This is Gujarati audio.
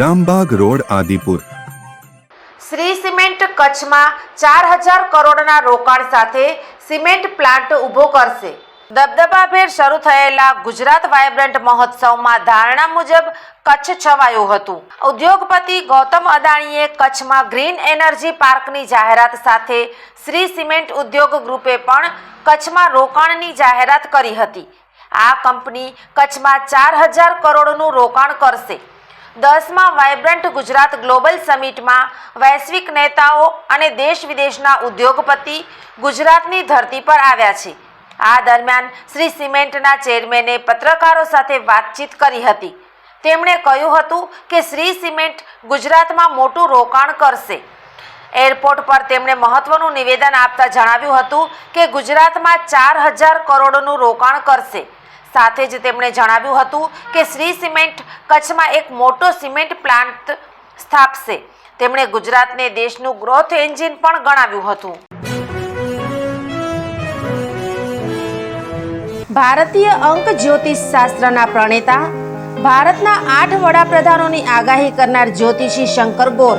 Rambag road, Adipur. Shri cement કચ્છમાં ચાર હજાર કરોડના રોકાણ સાથે સિમેન્ટ પ્લાન્ટ ઊભો કરશે. દબદબાભેર શરૂ થયેલા ગુજરાત વાયબ્રન્ટ મહોત્સવમાં ધારણા મુજબ કચ્છ છવાયું હતું. ઉદ્યોગપતિ ગૌતમ અદાણીએ કચ્છમાં ગ્રીન એનર્જી પાર્કની જાહેરાત સાથે શ્રી સિમેન્ટ ઉદ્યોગ ગ્રુપે પણ કચ્છમાં રોકાણની જાહેરાત કરી હતી. આ કંપની કચ્છમાં ચાર હજાર કરોડનું રોકાણ કરશે. દસમાં વાયબ્રન્ટ ગુજરાત ગ્લોબલ સમિટમાં વૈશ્વિક નેતાઓ અને દેશ વિદેશના ઉદ્યોગપતિ ગુજરાતની ધરતી પર આવ્યા છે. આ દરમિયાન શ્રી સિમેન્ટના ચેરમેને પત્રકારો સાથે વાતચીત કરી હતી. તેમણે કહ્યું હતું કે શ્રી સિમેન્ટ ગુજરાતમાં મોટું રોકાણ કરશે. એરપોર્ટ પર તેમણે મહત્વનું નિવેદન આપતા જણાવ્યું હતું કે ગુજરાતમાં ચાર હજાર કરોડનું રોકાણ કરશે. સાથે જ તેમણે જણાવ્યું હતું કે શ્રી સિમેન્ટ કચ્છમાં એક મોટો સિમેન્ટ પ્લાન્ટ સ્થાપશે. તેમણે ગુજરાતને દેશનું ગ્રોથ એન્જિન પણ ગણાવ્યું હતું. ભારતીય અંક જ્યોતિષ શાસ્ત્રના પ્રણેતા, ભારતના આઠ વડાપ્રધાનોની આગાહી કરનાર જ્યોતિષી શંકર ગોર